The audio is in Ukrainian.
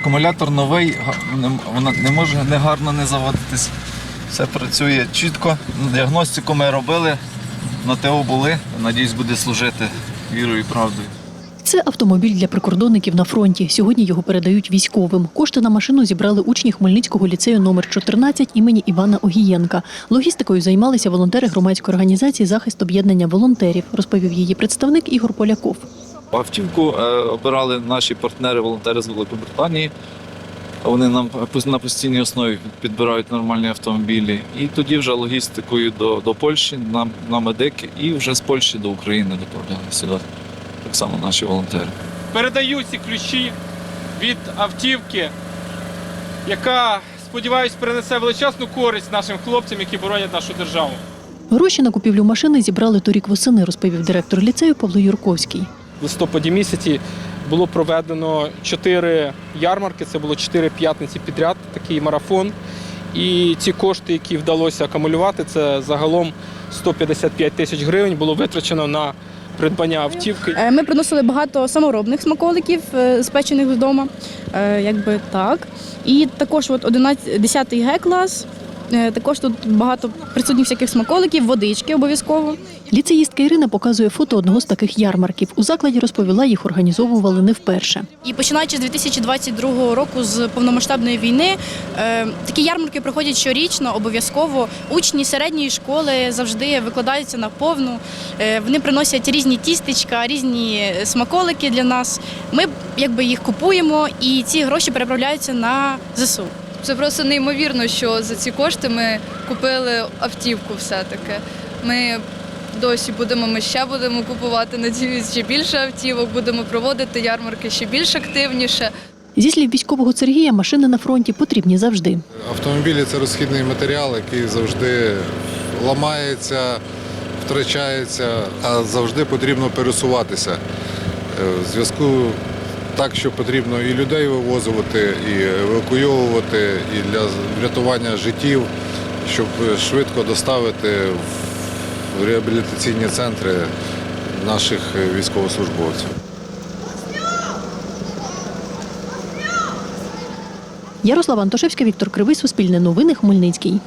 Акумулятор новий, вона не може не гарно не заводитись. Все працює чітко. Діагностику ми робили, на ТО були. Надіюсь, буде служити вірою і правдою. Це автомобіль для прикордонників на фронті. Сьогодні його передають військовим. Кошти на машину зібрали учні Хмельницького ліцею номер 14 імені Івана Огієнка. Логістикою займалися волонтери громадської організації Захист об'єднання волонтерів, розповів її представник Ігор Поляков. Автівку е, обирали наші партнери-волонтери з Великобританії. Вони нам на постійній основі підбирають нормальні автомобілі. І тоді вже логістикою до, до Польщі на, на медики і вже з Польщі до України доправляли сюди. Так само наші волонтери. Передаю ці ключі від автівки, яка, сподіваюсь, принесе величезну користь нашим хлопцям, які боронять нашу державу. Гроші на купівлю машини зібрали торік восени, розповів директор ліцею Павло Юрковський. В листопаді місяці було проведено чотири ярмарки. Це було чотири п'ятниці підряд, такий марафон. І ці кошти, які вдалося акумулювати, це загалом 155 тисяч гривень було витрачено на придбання автівки. Е, Ми приносили багато саморобних смаколиків, е, спечених вдома, е, якби так. І також от 11, 10 Г-клас. е, Також тут багато присутніх всяких смаколиків, водички обов'язково. Ліцеїстка Ірина показує фото одного з таких ярмарків. У закладі розповіла, їх організовували не вперше. І починаючи з 2022 року, з повномасштабної війни, е, такі ярмарки проходять щорічно, обов'язково. Учні середньої школи завжди викладаються на повну. Е, Вони приносять різні тістечка, різні смаколики для нас. Ми якби їх купуємо, і ці гроші переправляються на ЗСУ. Це просто неймовірно, що за ці кошти ми купили автівку все-таки. Ми досі будемо, ми ще будемо купувати, надіюсь, ще більше автівок, будемо проводити ярмарки ще більш активніше. Зі слів військового Сергія, машини на фронті потрібні завжди. Автомобілі це розхідний матеріал, який завжди ламається, втрачається, а завжди потрібно пересуватися. Е, В зв'язку так, що потрібно і людей вивозувати, і евакуйовувати, і для врятування життів, щоб швидко доставити в реабілітаційні центри наших військовослужбовців. Ярослава Антошевська, Віктор Кривий, Суспільне новини, Хмельницький.